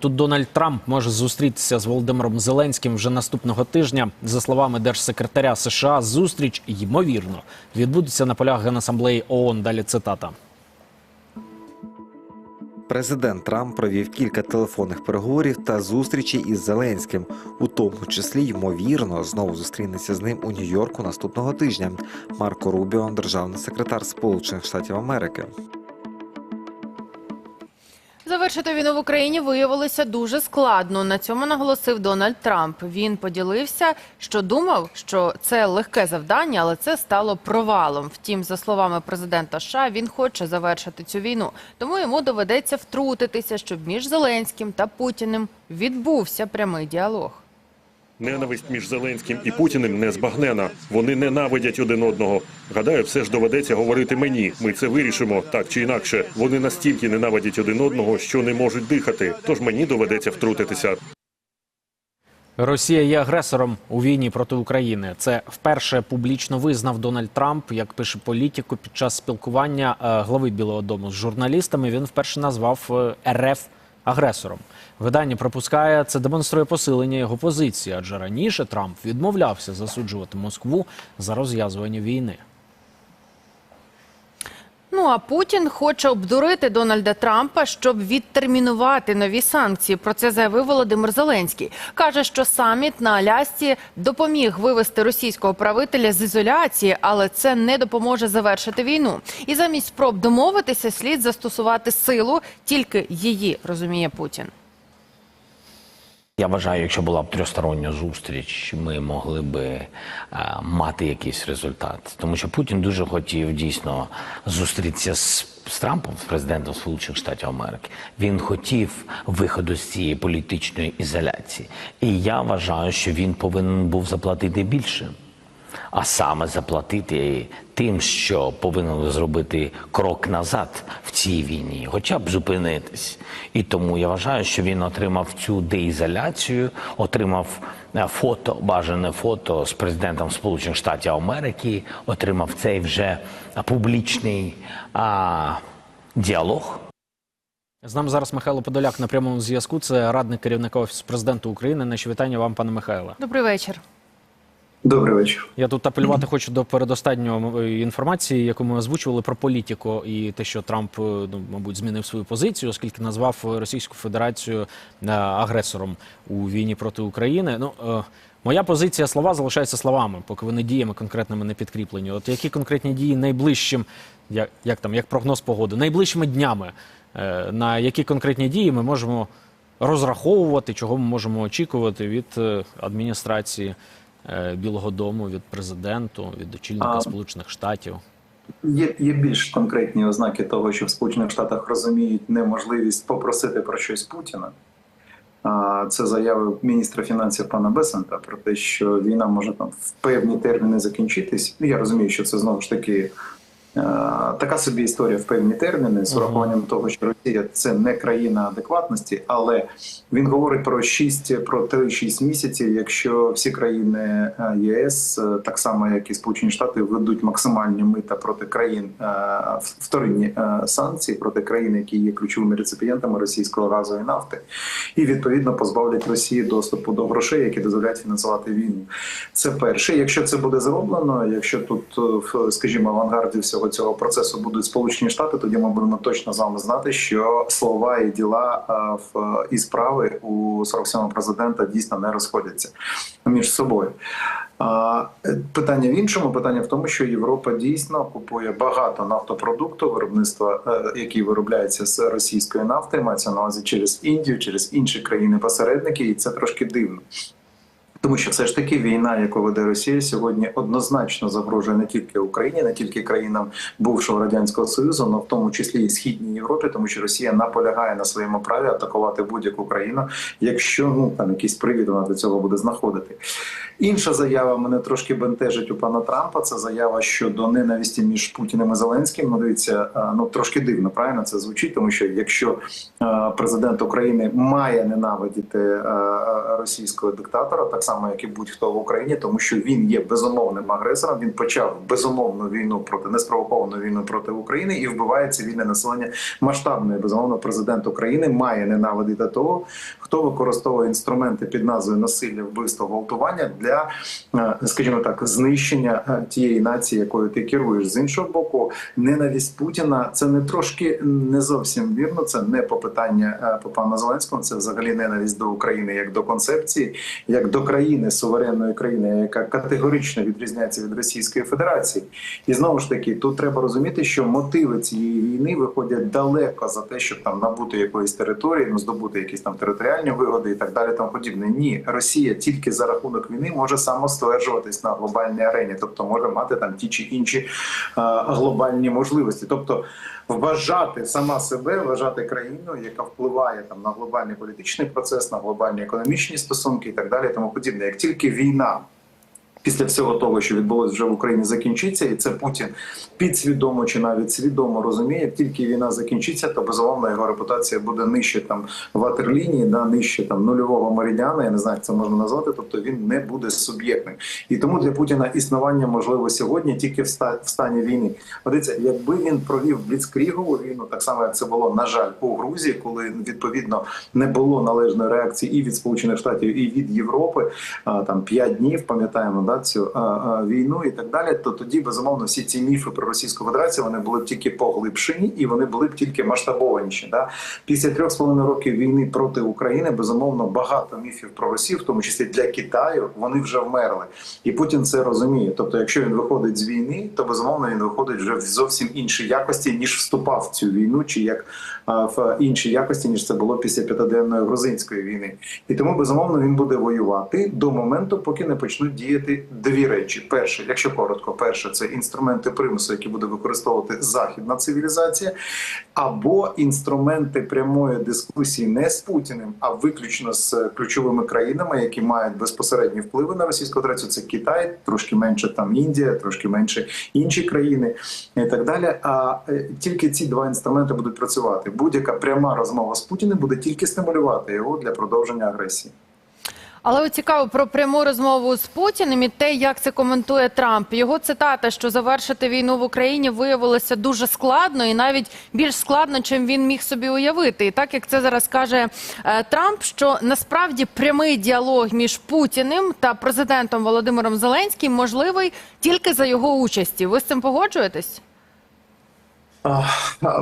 Тут Дональд Трамп може зустрітися з Володимиром Зеленським вже наступного тижня. За словами держсекретаря США, зустріч ймовірно відбудеться на полях Генасамблеї ООН. Далі цитата. Президент Трамп провів кілька телефонних переговорів та зустрічей із Зеленським, у тому числі ймовірно знову зустрінеться з ним у Нью-Йорку наступного тижня. Марко Рубіо, державний секретар Сполучених Штатів Америки. Завершити війну в Україні виявилося дуже складно. На цьому наголосив Дональд Трамп. Він поділився, що думав, що це легке завдання, але це стало провалом. Втім, за словами президента США, він хоче завершити цю війну, тому йому доведеться втрутитися, щоб між Зеленським та Путіним відбувся прямий діалог. Ненависть між Зеленським і Путіним не збагнена. Вони ненавидять один одного. Гадаю, все ж доведеться говорити мені. Ми це вирішимо так чи інакше. Вони настільки ненавидять один одного, що не можуть дихати. Тож мені доведеться втрутитися. Росія є агресором у війні проти України. Це вперше публічно визнав Дональд Трамп, як пише політику під час спілкування е, глави Білого Дому з журналістами. Він вперше назвав е, РФ агресором. Видання пропускає це демонструє посилення його позиції, адже раніше Трамп відмовлявся засуджувати Москву за розв'язування війни. Ну а Путін хоче обдурити Дональда Трампа, щоб відтермінувати нові санкції. Про це заявив Володимир Зеленський. каже, що саміт на Алясці допоміг вивести російського правителя з ізоляції, але це не допоможе завершити війну. І замість спроб домовитися слід застосувати силу, тільки її розуміє Путін. Я вважаю, якщо була б трьохстороння зустріч, ми могли би е, мати якийсь результат. Тому що Путін дуже хотів дійсно зустрітися з, з Трампом, з президентом Сполучених Штатів Америки. Він хотів виходу з цієї політичної ізоляції. І я вважаю, що він повинен був заплатити більше. А саме заплатити тим, що повинен зробити крок назад в цій війні, хоча б зупинитись. І тому я вважаю, що він отримав цю деізоляцію, отримав е, фото, бажане фото з президентом Сполучених Штатів Америки, отримав цей вже публічний а, діалог. З нами зараз Михайло Подоляк на прямому зв'язку. Це радник керівника офісу президента України. Наші вітання вам, пане Михайло. Добрий вечір. Добрий вечір. Я тут апелювати хочу до передостанньої інформації, яку ми озвучували про політику і те, що Трамп, е, ну мабуть, змінив свою позицію, оскільки назвав Російську Федерацію е, агресором у війні проти України. Ну е, моя позиція слова залишаються словами, поки вони діями конкретними не підкріплені. От які конкретні дії найближчим, як, як там, як прогноз погоди, найближчими днями, е, на які конкретні дії ми можемо розраховувати, чого ми можемо очікувати від е, адміністрації е, Білого Дому, від президенту, від очільника А, Сполучених Штатів. Є, є більш конкретні ознаки того, що в Сполучених Штатах розуміють неможливість попросити про щось Путіна. А, Це заяви міністра фінансів пана Бесента про те, що війна може там в певні терміни закінчитись. Я розумію, що це знову ж таки е, така собі історія в певні терміни з урахуванням того, що Росія це не країна адекватності, але він говорить про 6, про 3-6 місяців, якщо всі країни е, ЄС, е, так само як і Сполучені Штати, введуть максимальні мита проти країн е, вторинні е, санкції проти країн, які є ключовими реципієнтами російського газу і нафти, і відповідно позбавлять Росії доступу до грошей, які дозволяють фінансувати війну. Це перше. Якщо це буде зроблено, якщо тут, е, скажімо, авангарді всього цього процесу будуть Сполучені Штати, тоді ми будемо точно з вами знати, що слова і діла е, в і справи у 47-го президента дійсно не розходяться між собою. Питання в іншому питання в тому, що Європа дійсно купує багато нафтопродукту, виробництва, е, які виробляються з російської нафти, мається на увазі через Індію, через інші країни-посередники, і це трошки дивно. Тому що все ж таки війна, яку веде Росія, сьогодні однозначно загрожує не тільки Україні, не тільки країнам бувшого радянського союзу, але в тому числі і східній Європі, тому що Росія наполягає на своєму праві атакувати будь-яку країну, якщо ну там якийсь привід вона до цього буде знаходити. Інша заява мене трошки бентежить у пана Трампа. Це заява щодо ненависті між Путіним і Зеленським. Ну дивіться, ну трошки дивно, правильно це звучить, тому що якщо президент України має ненавидіти а, російського диктатора, так само само як і будь-хто в Україні, тому що він є безумовним агресором. Він почав безумовну війну проти неспровоковану війну проти України і вбиває цивільне населення масштабно. Безумовно, президент України має ненавидити того, хто використовує інструменти під назвою насилля, вбивство, гвалтування для, е, скажімо так, знищення е, тієї нації, якою ти керуєш. З іншого боку, ненависть Путіна це не трошки не зовсім вірно. Це не по питання е, по пану Зеленському. Це взагалі ненависть до України як до концепції, як до країни суверенної країни, яка категорично відрізняється від Російської Федерації. І знову ж таки, тут треба розуміти, що мотиви цієї війни виходять далеко за те, щоб там набути якоїсь території, ну здобути якісь там територіальні вигоди і так далі. Тому подібне. Ні, Росія тільки за рахунок війни може самостверджуватись на глобальній арені, тобто може мати там ті чи інші е, глобальні можливості, тобто. Вважати сама себе, вважати країну, яка впливає там на глобальний політичний процес, на глобальні економічні стосунки і так далі, тому подібне. Як тільки війна після всього того, що відбулося вже в Україні, закінчиться, і це Путін підсвідомо чи навіть свідомо розуміє, як тільки війна закінчиться, то безумовно його репутація буде нижче там ватерлінії, да, нижче там нульового меридіана. Я не знаю, як це можна назвати. Тобто він не буде суб'єктним. І тому для Путіна існування можливо сьогодні тільки в ста- в стані війни. Подивіться, якби він провів бліцкрігову війну, так само як це було на жаль у Грузії, коли відповідно не було належної реакції і від Сполучених Штатів, і від Європи. Там п'ять днів пам'ятаємо да цю а, а, війну і так далі. То тоді безумовно всі ці міфи про Російську Федерацію вони були б тільки поглибшені і вони були б тільки масштабованіші. Да? Після трьох з половиною років війни проти України безумовно багато міфів про Росію, в тому числі для Китаю, вони вже вмерли, і Путін це розуміє. Тобто, якщо він виходить з війни, то безумовно він виходить вже в зовсім іншій якості ніж вступав в цю війну, чи як а, в іншій якості ніж це було після п'ятиденної грузинської війни. І тому безумовно він буде воювати до моменту, поки не почнуть діяти дві речі: перше, якщо коротко, перше це інструменти примусу, які буде використовувати західна цивілізація, або інструменти прямої дискусії не з Путіним, а виключно з ключовими країнами, які мають безпосередні впливи на Російську Федерацію. Це Китай, трошки менше там Індія, трошки менше інші країни і так далі. А е, тільки ці два інструменти будуть працювати. Будь-яка пряма розмова з Путіним буде тільки стимулювати його для продовження агресії. Але цікаво про пряму розмову з Путіним і те, як це коментує Трамп. Його цитата, що завершити війну в Україні виявилося дуже складно, і навіть більш складно, чим він міг собі уявити. І так як це зараз каже е, Трамп, що насправді прямий діалог між Путіним та президентом Володимиром Зеленським можливий тільки за його участі. Ви з цим погоджуєтесь?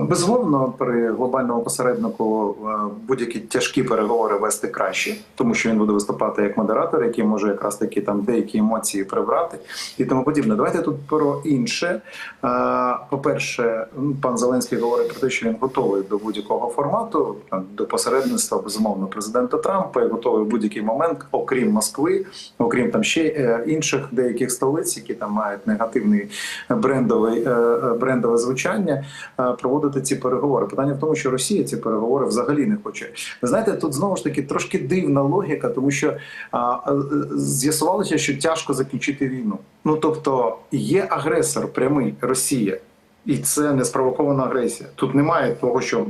Безумовно, при глобальному посереднику е, будь-які тяжкі переговори вести краще, тому що він буде виступати як модератор, який може якраз таки там деякі емоції прибрати і тому подібне. Давайте тут про інше. Е, По-перше, ну, пан Зеленський говорить про те, що він готовий до будь-якого формату, до посередництва, безумовно, президента Трампа, і готовий в будь-який момент, окрім Москви, окрім там ще е, інших деяких столиць, які там мають негативний брендовий брендове звучання проводити ці переговори. Питання в тому, що Росія ці переговори взагалі не хоче. Ви знаєте, тут знову ж таки трошки дивна логіка, тому що е, з'ясувалося, що тяжко закінчити війну. Ну тобто є агресор прямий Росія, і це не спровокована агресія. Тут немає того, що.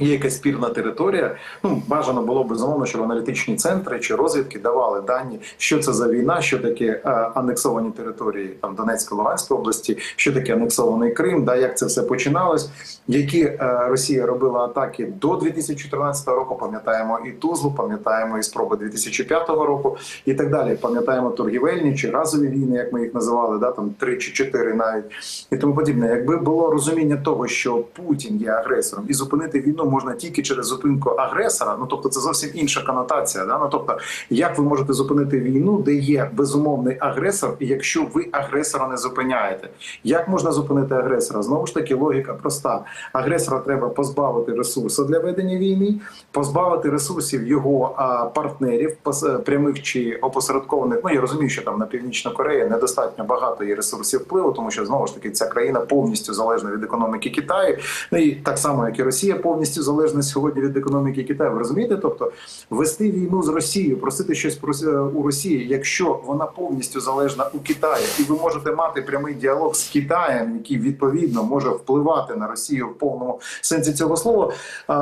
Є якась спірна територія. Ну бажано було б безумовно, щоб аналітичні центри чи розвідки давали дані, що це за війна, що таке е, анексовані території там Донецької Луганської області, що таке анексований Крим, да як це все починалось, які е, Росія робила атаки до 2014 року. Пам'ятаємо і Тузлу, пам'ятаємо і спроби 2005 року, і так далі. Пам'ятаємо торгівельні чи газові війни, як ми їх називали, да там три чи чотири навіть і тому подібне. Якби було розуміння того, що Путін є агресором, і зупинити війну можна тільки через зупинку агресора. Ну тобто, це зовсім інша конотація. Да? Ну тобто, як ви можете зупинити війну, де є безумовний агресор, якщо ви агресора не зупиняєте? Як можна зупинити агресора? Знову ж таки, логіка проста: агресора треба позбавити ресурсу для ведення війни, позбавити ресурсів його а, партнерів, пос- прямих чи опосередкованих. Ну я розумію, що там на північну Корею недостатньо багато є ресурсів впливу, тому що знову ж таки ця країна повністю залежна від економіки Китаю. Ну і так само, як і Росія повністю повністю залежна сьогодні від економіки Китаю. Ви розумієте? Тобто вести війну з Росією, просити щось е, у Росії, якщо вона повністю залежна у Китаї, і ви можете мати прямий діалог з Китаєм, який відповідно може впливати на Росію в повному сенсі цього слова.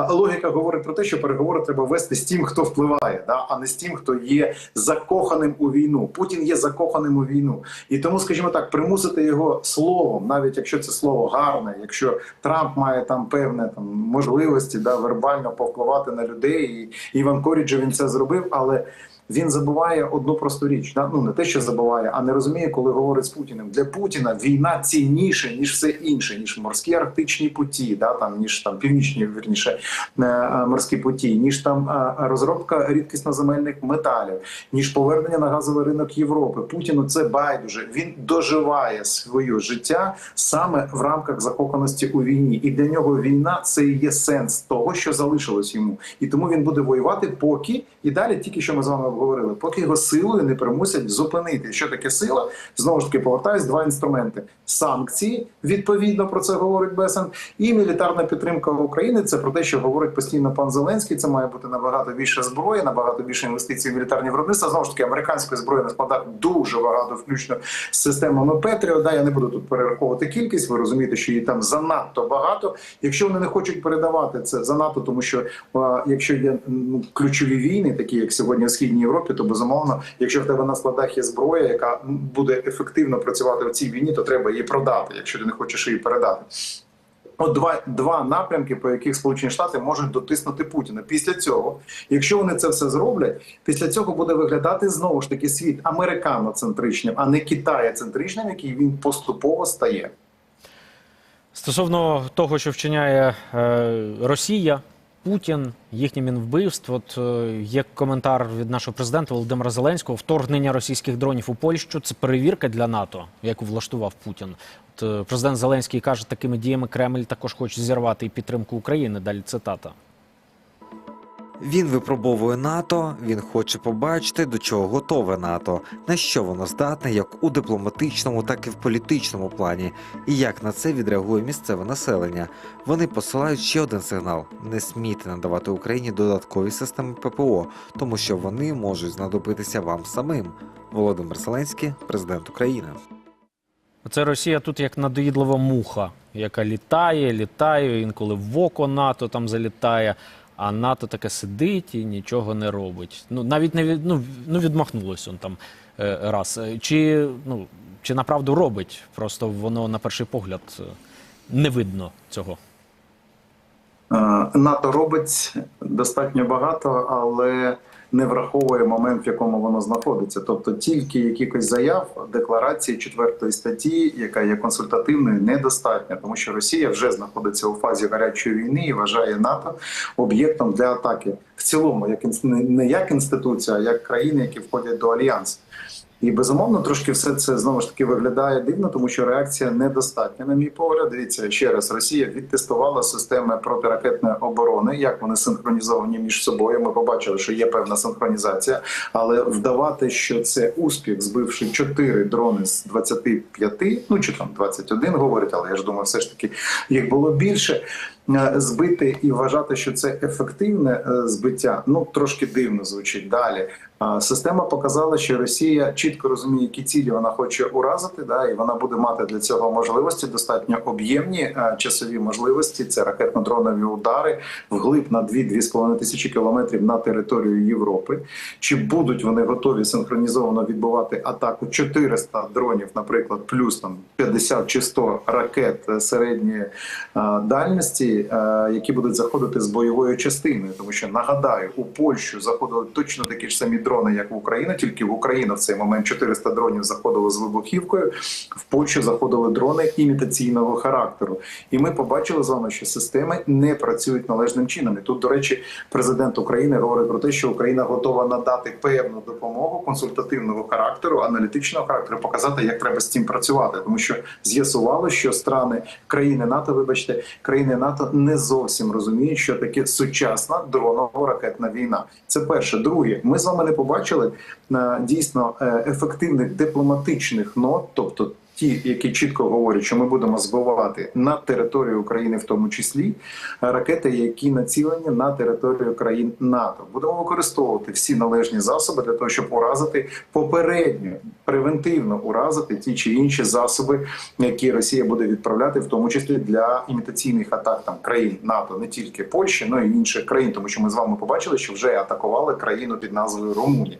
Логіка говорить про те, що переговори треба вести з тим, хто впливає, да, а не з тим, хто є закоханим у війну. Путін є закоханим у війну, і тому, скажімо так, примусити його словом, навіть якщо це слово гарне, якщо Трамп має там певне там можливості да вербально повпливати на людей, і Іван Коріджо він це зробив, але. Він забуває одну просту річ, ну не те, що забуває, а не розуміє, коли говорить з Путіним. Для Путіна війна цінніше ніж все інше, ніж морські арктичні путі, да там ніж там північні вірніше е, е, морські путі, ніж там е, розробка рідкісноземельних металів, ніж повернення на газовий ринок Європи. Путіну це байдуже. Він доживає своє життя саме в рамках закоханості у війні, і для нього війна це і є сенс того, що залишилось йому, і тому він буде воювати, поки і далі, тільки що ми з вами обговорили, поки його силою не примусять зупинити. Що таке сила? Знову ж таки повертаюсь два інструменти: санкції, відповідно про це говорить Бесен, і мілітарна підтримка України. Це про те, що говорить постійно пан Зеленський. Це має бути набагато більше зброї, набагато більше інвестицій в мілітарні виробництва. Знову ж таки, американської зброї на складах дуже багато, включно з системами Петріо. Да, я не буду тут перераховувати кількість. Ви розумієте, що її там занадто багато. Якщо вони не хочуть передавати це занадто, тому що а, якщо є ну, ключові війни, такі як сьогодні в східній Європі, то безумовно, якщо в тебе на складах є зброя, яка буде ефективно працювати в цій війні, то треба її продати, якщо ти не хочеш її передати. От два, два напрямки, по яких Сполучені Штати можуть дотиснути Путіна. Після цього, якщо вони це все зроблять, після цього буде виглядати знову ж таки світ американоцентричним, а не китаєцентричним, який він поступово стає. Стосовно того, що вчиняє е, Росія, Путін, їхнє мінвбивство, от е, є коментар від нашого президента Володимира Зеленського: вторгнення російських дронів у Польщу це перевірка для НАТО, яку влаштував Путін. От е, президент Зеленський каже, такими діями Кремль також хоче зірвати і підтримку України. Далі цитата. Він випробовує НАТО. Він хоче побачити, до чого готове НАТО, на що воно здатне, як у дипломатичному, так і в політичному плані, і як на це відреагує місцеве населення. Вони посилають ще один сигнал: не смійте надавати Україні додаткові системи ППО, тому що вони можуть знадобитися вам самим. Володимир Зеленський, президент України. Це Росія тут як надоїдлива муха, яка літає, літає, інколи в око НАТО там залітає, а НАТО таке сидить і нічого не робить. Ну навіть не від, ну, ну відмахнулось он там е, раз. Е, Чи ну чи направду робить? Просто воно на перший погляд е, не видно цього. НАТО робить достатньо багато, але не враховує момент, в якому воно знаходиться. Тобто тільки якихось заяв декларації четвертої статті, яка є консультативною, недостатньо, тому що Росія вже знаходиться у фазі гарячої війни і вважає НАТО об'єктом для атаки в цілому, як не як інституція, а як країни, які входять до альянсу. І безумовно трошки все це знову ж таки виглядає дивно, тому що реакція недостатня, на мій погляд. Дивіться ще раз, Росія відтестувала системи протиракетної оборони, як вони синхронізовані між собою. Ми побачили, що є певна синхронізація, але вдавати, що це успіх, збивши 4 дрони з 25, ну чи там 21 говорять, але я ж думаю, все ж таки їх було більше. Е, Збити і вважати, що це ефективне е, збиття, ну трошки дивно звучить далі. Система показала, що Росія чітко розуміє, які цілі вона хоче уразити, да, і вона буде мати для цього можливості достатньо об'ємні е, часові можливості. Це ракетно-дронові удари вглиб на 2-2,5 тисячі кілометрів на територію Європи. Чи будуть вони готові синхронізовано відбувати атаку 400 дронів, наприклад, плюс там 50 чи 100 ракет середньої дальності, е, які будуть заходити з бойовою частиною, тому що нагадаю, у Польщу заходили точно такі ж самі дрони, як в Україну, тільки в Україну в цей момент 400 дронів заходило з вибухівкою. В Польщу заходили дрони імітаційного характеру. І ми побачили з вами, що системи не працюють належним чином. І тут, до речі, президент України говорить про те, що Україна готова надати певну допомогу консультативного характеру, аналітичного характеру, показати, як треба з цим працювати, тому що з'ясувало, що страни країни НАТО, вибачте, країни НАТО не зовсім розуміють, що таке сучасна дроново-ракетна війна. Це перше. Друге, ми з вами не побачили е, дійсно е, ефективних дипломатичних нот, тобто ті, які чітко говорять, що ми будемо збивати на територію України, в тому числі ракети, які націлені на територію країн НАТО. Будемо використовувати всі належні засоби для того, щоб уразити попередньо превентивно уразити ті чи інші засоби, які Росія буде відправляти, в тому числі для імітаційних атак там країн НАТО, не тільки Польщі, але й інших країн, тому що ми з вами побачили, що вже атакували країну під назвою Румунія.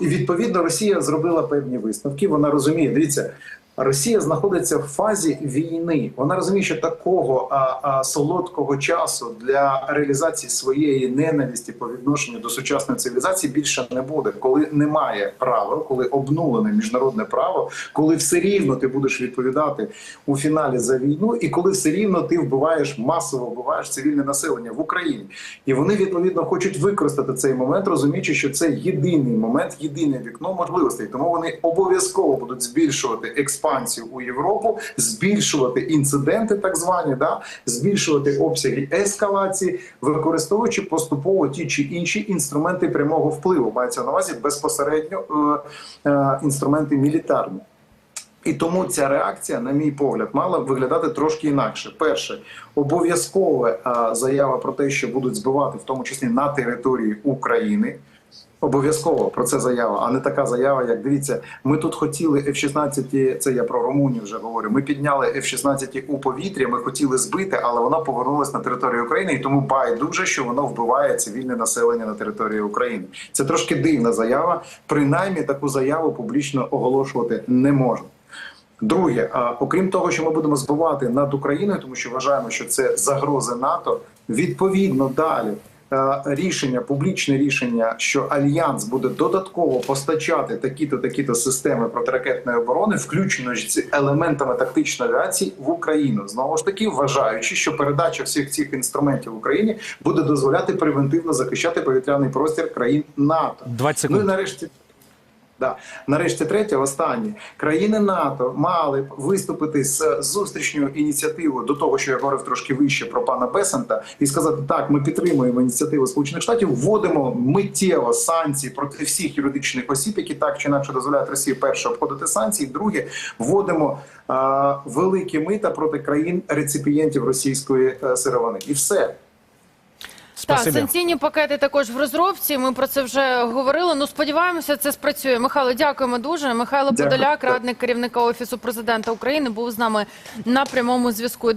І відповідно Росія зробила певні висновки. Вона розуміє, дивіться. Росія знаходиться в фазі війни. Вона розуміє, що такого а, а, солодкого часу для реалізації своєї ненависті по відношенню до сучасної цивілізації більше не буде, коли немає правил, коли обнулене міжнародне право, коли все рівно ти будеш відповідати у фіналі за війну, і коли все рівно ти вбиваєш масово вбиваєш цивільне населення в Україні, і вони відповідно хочуть використати цей момент, розуміючи, що це єдиний момент, єдине вікно можливостей. Тому вони обов'язково будуть збільшувати експансію у Європу, збільшувати інциденти, так звані, да збільшувати обсяги ескалації, використовуючи поступово ті чи інші інструменти прямого впливу. Мається на увазі безпосередньо е, е, інструменти мілітарні. І тому ця реакція, на мій погляд, мала б виглядати трошки інакше. Перше, обов'язкова заява про те, що будуть збивати, в тому числі на території України. Обов'язково про це заява, а не така заява, як дивіться, ми тут хотіли F-16, це я про Румунію вже говорю. Ми підняли F-16 у повітря, ми хотіли збити, але вона повернулася на територію України, і тому байдуже, що воно вбиває цивільне населення на території України. Це трошки дивна заява. Принаймні таку заяву публічно оголошувати не можна. Друге, а окрім того, що ми будемо збивати над Україною, тому що вважаємо, що це загрози НАТО. Відповідно далі рішення, публічне рішення, що альянс буде додатково постачати такі-то такі-то системи протиракетної оборони, включно з елементами тактичної авіації в Україну. Знову ж таки, вважаючи, що передача всіх цих інструментів Україні буде дозволяти превентивно захищати повітряний простір країн НАТО. 20 Ну і нарешті. Да. Нарешті третє, останнє країни НАТО мали б виступити з зустрічною ініціативою до того, що я говорив трошки вище про пана Бесента, і сказати: так, ми підтримуємо ініціативу Сполучених Штатів, вводимо миттєво санкції проти всіх юридичних осіб, які так чи інакше дозволяють Росії перше обходити санкції. Друге, вводимо а, великі мита проти країн реципієнтів російської е, сировини, і все. Так, Спасибі. санкційні пакети також в розробці. Ми про це вже говорили. Ну сподіваємося, це спрацює. Михайло, дякуємо дуже. Михайло. Подоляк, радник керівника офісу президента України, був з нами на прямому зв'язку.